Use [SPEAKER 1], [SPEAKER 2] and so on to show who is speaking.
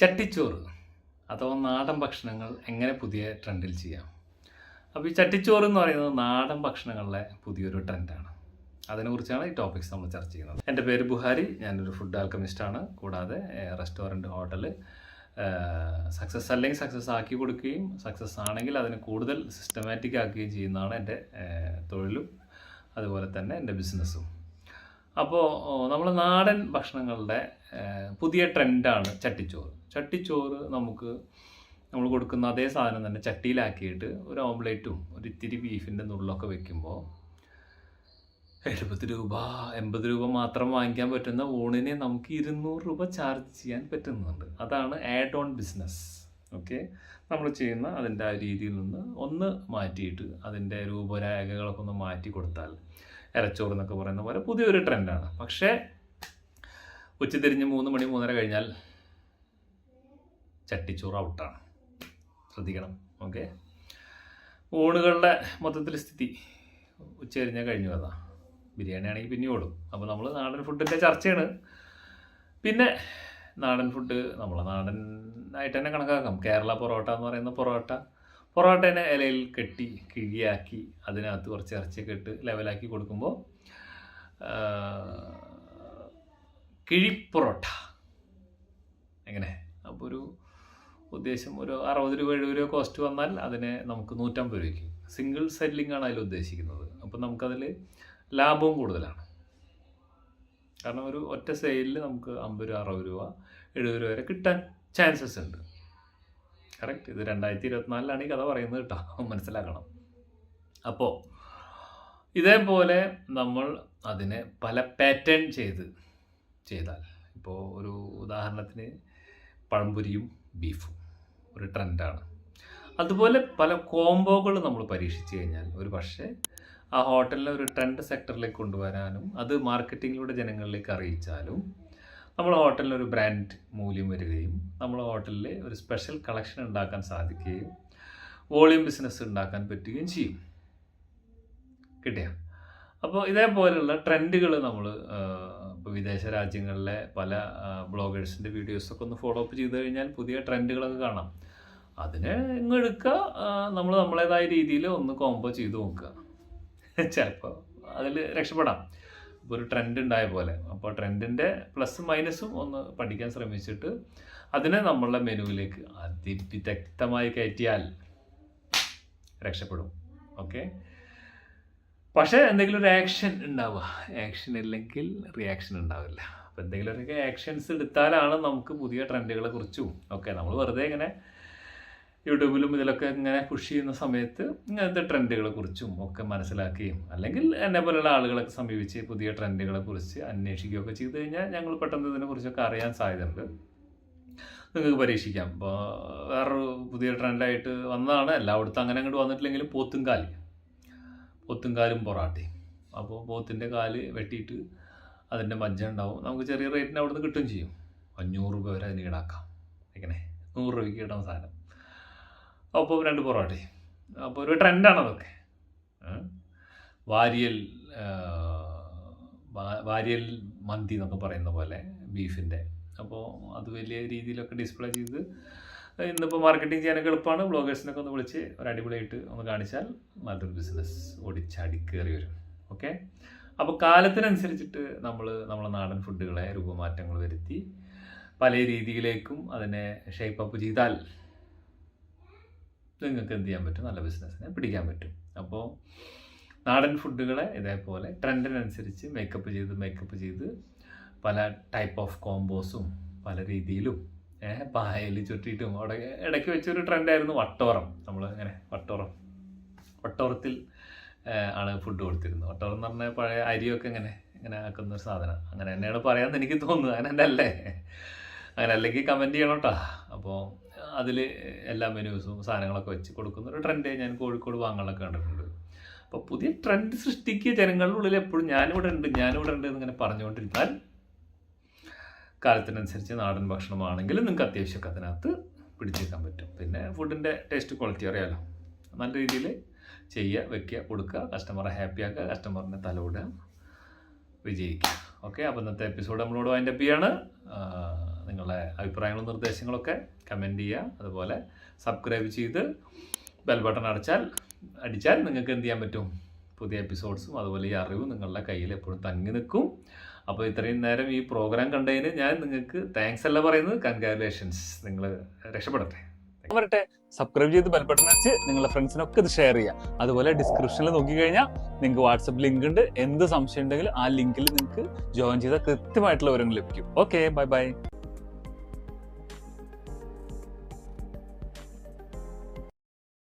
[SPEAKER 1] ചട്ടിച്ചോറ്. അഥവാ നാടൻ ഭക്ഷണങ്ങൾ എങ്ങനെ പുതിയ ട്രെൻഡിൽ ചെയ്യാം? അപ്പോൾ ഈ ചട്ടിച്ചോറ് എന്ന് പറയുന്നത് നാടൻ ഭക്ഷണങ്ങളുടെ പുതിയൊരു ട്രെൻഡാണ്. അതിനെക്കുറിച്ചാണ് ഈ ടോപ്പിക്സ് നമ്മൾ ചർച്ച ചെയ്യുന്നത്. എന്റെ പേര് ബുഹാരി ഞാനൊരു ഫുഡ് ആൽക്കമിസ്റ്റാണ്. കൂടാതെ റെസ്റ്റോറന്റ് ഹോട്ടൽ സക്സസ് അല്ലെങ്കിൽ സക്സസ് ആക്കി കൊടുക്കുകയും സക്സസ് ആണെങ്കിൽ അതിന് കൂടുതൽ സിസ്റ്റമാറ്റിക് ആക്കുകയും ചെയ്യുന്നതാണ് എന്റെ തൊഴിലും. അതുപോലെ തന്നെ എന്റെ ബിസിനസ്സും. അപ്പോൾ നമ്മൾ നാടൻ ഭക്ഷണങ്ങളുടെ പുതിയ ട്രെൻഡാണ് ചട്ടിച്ചോറ്. ചട്ടിച്ചോറ് നമുക്ക് നമ്മൾ കൊടുക്കുന്ന അതേ സാധനം തന്നെ ചട്ടിയിലാക്കിയിട്ട് ഒരു ഓംലേറ്റും ഒരു ഇത്തിരി ബീഫിന്റെ നുള്ളൊക്കെ വെക്കുമ്പോൾ എഴുപത് രൂപ എൺപത് രൂപ മാത്രം വാങ്ങിക്കാൻ പറ്റുന്ന ഊണിനെ നമുക്ക് ഇരുന്നൂറ് രൂപ ചാർജ് ചെയ്യാൻ പറ്റുന്നുണ്ട്. അതാണ് ആഡ് ഓൺ ബിസിനസ് ഓക്കെ? നമ്മൾ ചെയ്യുന്ന അതിന്റെ ആ രീതിയിൽ നിന്ന് ഒന്ന് മാറ്റിയിട്ട് അതിന്റെ രൂപരേഖകളൊക്കെ ഒന്ന് മാറ്റി കൊടുത്താൽ ഇരച്ചോറ് എന്നൊക്കെ പറയുന്ന പോലെ പുതിയൊരു ട്രെൻഡാണ്. പക്ഷേ ഉച്ചതിരിഞ്ഞ് മൂന്ന് മണി മൂന്നര കഴിഞ്ഞാൽ ചട്ടിച്ചോറ് ഔട്ടാണ്. ശ്രദ്ധിക്കണം. ഓക്കെ? ഊണുകളുടെ മൊത്തത്തിൽ സ്ഥിതി ഉച്ചതിരിഞ്ഞാൽ കഴിഞ്ഞു അതാ. ബിരിയാണി ആണെങ്കിൽ പിന്നെ ഓടും അപ്പോൾ നമ്മൾ നാടൻ ഫുഡിന്റെ ചർച്ചയാണ്. പിന്നെ നാടൻ ഫുഡ് നമ്മളെ നാടൻ ആയിട്ട് തന്നെ കണക്കാക്കാം. കേരള പൊറോട്ട എന്ന് പറയുന്ന പൊറോട്ട. പൊറോട്ടേനെ ഇലയിൽ കെട്ടി കിഴിയാക്കി അതിനകത്ത് കുറച്ച് ഇറച്ചിയൊക്കെ ഇട്ട് ലെവലാക്കി കൊടുക്കുമ്പോൾ കിഴിപ്പൊറോട്ട. എങ്ങനെ? അപ്പോൾ ഒരു ഉദ്ദേശം ഒരു അറുപത് രൂപ എഴുപത് രൂപ കോസ്റ്റ് വന്നാൽ അതിനെ നമുക്ക് നൂറ്റമ്പത് രൂപയ്ക്ക്. സിംഗിൾ സെല്ലിംഗ് ആണ് അതിൽ ഉദ്ദേശിക്കുന്നത്. അപ്പം നമുക്കതിൽ ലാഭവും കൂടുതലാണ്. കാരണം ഒരു ഒറ്റ സെയിലിൽ നമുക്ക് അമ്പത് രൂപ അറുപത് രൂപ എഴുപത് രൂപ വരെ കിട്ടാൻ ചാൻസസ് ഉണ്ട്. കറക്റ്റ് ഇത് രണ്ടായിരത്തി ഇരുപത്തിനാലിലാണ് ഈ കഥ പറയുന്നത് കേട്ടോ. മനസ്സിലാക്കണം. അപ്പോൾ ഇതേപോലെ നമ്മൾ അതിനെ പല പാറ്റേൺ ചെയ്ത് ചെയ്താൽ ഇപ്പോൾ ഒരു ഉദാഹരണത്തിന് പഴംപൊരിയും ബീഫും ഒരു ട്രെൻഡാണ് അതുപോലെ പല കോംബോകൾ നമ്മൾ പരീക്ഷിച്ച് കഴിഞ്ഞാൽ ഒരു പക്ഷേ ആ ഹോട്ടലിനെ ഒരു ട്രെൻഡ് സെക്ടറിലേക്ക് കൊണ്ടുവരാനും അത് മാർക്കറ്റിങ്ങിലൂടെ ജനങ്ങളിലേക്ക് അറിയിച്ചാലും നമ്മൾ ഹോട്ടലിന് ഒരു ബ്രാൻഡ് മൂല്യം വരികയും നമ്മൾ ഹോട്ടലിൽ ഒരു സ്പെഷ്യൽ കളക്ഷൻ ഉണ്ടാക്കാൻ സാധിക്കുകയും വോളിയം ബിസിനസ് ഉണ്ടാക്കാൻ പറ്റുകയും ചെയ്യും. കിട്ടിയ? അപ്പോൾ ഇതേപോലെയുള്ള ട്രെൻഡുകൾ നമ്മൾ ഇപ്പോൾ വിദേശ രാജ്യങ്ങളിലെ പല ബ്ലോഗേഴ്സിന്റെ വീഡിയോസൊക്കെ ഒന്ന് ഫോളോ അപ്പ് ചെയ്ത് കഴിഞ്ഞാൽ പുതിയ ട്രെൻഡുകളൊക്കെ കാണാം. അതിനെ ഇങ്ങ് എടുക്കുക നമ്മൾ നമ്മളേതായ രീതിയിൽ ഒന്ന് കോംബോ ചെയ്ത് നോക്കുക. ചിലപ്പോൾ അതിൽ രക്ഷപ്പെടാം. ഒരു ട്രെൻഡ് ഉണ്ടായ പോലെ. അപ്പോൾ ട്രെൻഡിന്റെ പ്ലസും മൈനസും ഒന്ന് പഠിക്കാൻ ശ്രമിച്ചിട്ട് അതിനെ നമ്മളുടെ മെനുവിലേക്ക് അതിവിദഗ്ധമായി കയറ്റിയാൽ രക്ഷപ്പെടും. ഓക്കെ പക്ഷേ എന്തെങ്കിലും ഒരു ആക്ഷൻ ഉണ്ടാവുക. ആക്ഷൻ ഇല്ലെങ്കിൽ റിയാക്ഷൻ ഉണ്ടാവില്ല. അപ്പോൾ എന്തെങ്കിലും എന്തെങ്കിലുമൊക്കെ ആക്ഷൻസ് എടുത്താലാണ് നമുക്ക് പുതിയ ട്രെൻഡുകളെ കുറിച്ചും ഒക്കെ. നമ്മൾ വെറുതെ ഇങ്ങനെ യൂട്യൂബിലും ഇതിലൊക്കെ ഇങ്ങനെ പുഷ് ചെയ്യുന്ന സമയത്ത് ഇങ്ങനത്തെ ട്രെൻഡുകളെ കുറിച്ചും ഒക്കെ മനസ്സിലാക്കുകയും അല്ലെങ്കിൽ എന്നെ പോലെയുള്ള ആളുകളൊക്കെ സമീപിച്ച് പുതിയ ട്രെൻഡുകളെ കുറിച്ച് അന്വേഷിക്കുകയൊക്കെ ചെയ്തു കഴിഞ്ഞാൽ ഞങ്ങൾ പെട്ടെന്ന് ഇതിനെക്കുറിച്ചൊക്കെ അറിയാൻ സാധ്യതയുണ്ട്. നിങ്ങൾക്ക് പരീക്ഷിക്കാം. ഇപ്പോൾ വേറൊരു പുതിയ ട്രെൻഡായിട്ട് വന്നതാണ്. എല്ലായിടത്തും അങ്ങനെ അങ്ങോട്ട് വന്നിട്ടില്ലെങ്കിലും പോത്തും കാലി. പോത്തും കാലും പൊറാട്ടയും. അപ്പോൾ പോത്തിന്റെ കാൽ വെട്ടിയിട്ട് അതിന്റെ മജ്ജ ഉണ്ടാവും. നമുക്ക് ചെറിയ റേറ്റിന് അവിടുന്ന് കിട്ടുകയും ചെയ്യും. അഞ്ഞൂറ് രൂപ വരെ അതിന് ഈടാക്കാം. ഇങ്ങനെ നൂറ് രൂപയ്ക്ക് കിട്ടുന്ന സാധനം. അപ്പോൾ രണ്ട് പൊറോട്ടയും അപ്പോൾ ഒരു ട്രെൻഡാണ് അതൊക്കെ. വാരിയൽ വാരിയൽ മന്തി എന്നൊക്കെ പറയുന്ന പോലെ ബീഫിന്റെ അപ്പോൾ അത് വലിയ രീതിയിലൊക്കെ ഡിസ്പ്ലേ ചെയ്ത് ഇന്നിപ്പോൾ മാർക്കറ്റിംഗ് ചെയ്യാനൊക്കെ എളുപ്പമാണ് ബ്ലോഗേഴ്സിനൊക്കെ ഒന്ന് വിളിച്ച് ഒരു അടിപൊളിയായിട്ട് ഒന്ന് കാണിച്ചാൽ നല്ലൊരു ബിസിനസ് ഓടിച്ചാടി കയറി വരും. ഓക്കെ? അപ്പോൾ കാലത്തിനനുസരിച്ചിട്ട് നമ്മൾ നമ്മളെ നാടൻ ഫുഡുകളെ രൂപമാറ്റങ്ങൾ വരുത്തി പല രീതിയിലേക്കും അതിനെ ഷേപ്പ് അപ്പ് ചെയ്താൽ നിങ്ങൾക്ക് എന്ത് ചെയ്യാൻ പറ്റും? നല്ല ബിസിനസ്സിനെ പിടിക്കാൻ പറ്റും. അപ്പോൾ നാടൻ ഫുഡുകളെ ഇതേപോലെ ട്രെൻഡിനനുസരിച്ച് മേക്കപ്പ് ചെയ്ത് മേക്കപ്പ് ചെയ്ത് പല ടൈപ്പ് ഓഫ് കോംബോസും പല രീതിയിലും പായയിൽ ചുറ്റിയിട്ടും അവിടെ ഇടയ്ക്ക് വെച്ചൊരു ട്രെൻഡായിരുന്നു വട്ടോറം. നമ്മൾ അങ്ങനെ വട്ടോറം വട്ടോറത്തിൽ ആണ് ഫുഡ് കൊടുത്തിരുന്നത്. വട്ടോറം എന്ന് പറഞ്ഞാൽ പഴയ അരിയൊക്കെ ഇങ്ങനെ ഇങ്ങനെ ആക്കുന്ന ഒരു സാധനം. അങ്ങനെ തന്നെയാണ് പറയാമെന്ന് എനിക്ക് തോന്നുന്നത്. അങ്ങനെ അല്ലേ അങ്ങനെ അല്ലെങ്കിൽ കമന്റ് ചെയ്യണം കേട്ടോ അപ്പോൾ അതിൽ എല്ലാ മെനൂസും സാധനങ്ങളൊക്കെ വെച്ച് കൊടുക്കുന്ന ഒരു ട്രെൻഡ് ഞാൻ കോഴിക്കോട് വാങ്ങാനൊക്കെ കണ്ടിട്ടുണ്ട്. അപ്പോൾ പുതിയ ട്രെൻഡ് സൃഷ്ടിക്കുക ജനങ്ങളുടെ ഉള്ളിൽ എപ്പോഴും ഞാനിവിടെ ഉണ്ട് ഞാനിവിടെ ഉണ്ട് എന്നിങ്ങനെ പറഞ്ഞുകൊണ്ടിരുന്നാൽ കാലത്തിനനുസരിച്ച് നാടൻ ഭക്ഷണമാണെങ്കിലും നിങ്ങൾക്ക് അത്യാവശ്യമൊക്കെ അതിനകത്ത് പിടിച്ചേക്കാൻ പറ്റും. പിന്നെ ഫുഡിന്റെ ടേസ്റ്റ് ക്വാളിറ്റി അറിയാലോ? നല്ല രീതിയിൽ ചെയ്യുക വെക്കുക കൊടുക്കുക കസ്റ്റമറെ ഹാപ്പിയാക്കുക കസ്റ്റമറിനെ തലോടുക വിജയിക്കുക. ഓക്കെ അപ്പോൾ ഇന്നത്തെ എപ്പിസോഡ് നമ്മളോട് വൈൻഡപ്പ് ചെയ്യാണ്. നിങ്ങളുടെ അഭിപ്രായങ്ങളും നിർദ്ദേശങ്ങളൊക്കെ കമന്റ് ചെയ്യുക. അതുപോലെ സബ്സ്ക്രൈബ് ചെയ്ത് ബെൽ ബട്ടൺ അടച്ചാൽ അടിച്ചാൽ നിങ്ങൾക്ക് എന്ത് ചെയ്യാൻ പറ്റും? പുതിയ എപ്പിസോഡ്സും അതുപോലെ ഈ അറിവും നിങ്ങളുടെ കയ്യിൽ എപ്പോഴും തങ്ങി നിൽക്കും. അപ്പോൾ ഇത്രയും നേരം ഈ പ്രോഗ്രാം കണ്ടതിന് ഞാൻ നിങ്ങൾക്ക് താങ്ക്സ് അല്ല പറയുന്നത്. കൺഗ്രാറ്റുലേഷൻസ് നിങ്ങൾ രക്ഷപ്പെടട്ടെ.
[SPEAKER 2] വരട്ടെ സബ്സ്ക്രൈബ് ചെയ്ത് ബെൽ ബട്ടൺ നിങ്ങളുടെ ഫ്രണ്ട്സിനൊക്കെ ഇത് ഷെയർ ചെയ്യുക. അതുപോലെ ഡിസ്ക്രിപ്ഷനിൽ നോക്കിക്കഴിഞ്ഞാൽ നിങ്ങൾക്ക് വാട്സപ്പ് ലിങ്ക് ഉണ്ട്. എന്ത് സംശയം ഉണ്ടെങ്കിലും ആ ലിങ്കിൽ നിങ്ങൾക്ക് ജോയിൻ ചെയ്താൽ കൃത്യമായിട്ടുള്ള വിവരങ്ങൾ ലഭിക്കും. Okay bye bye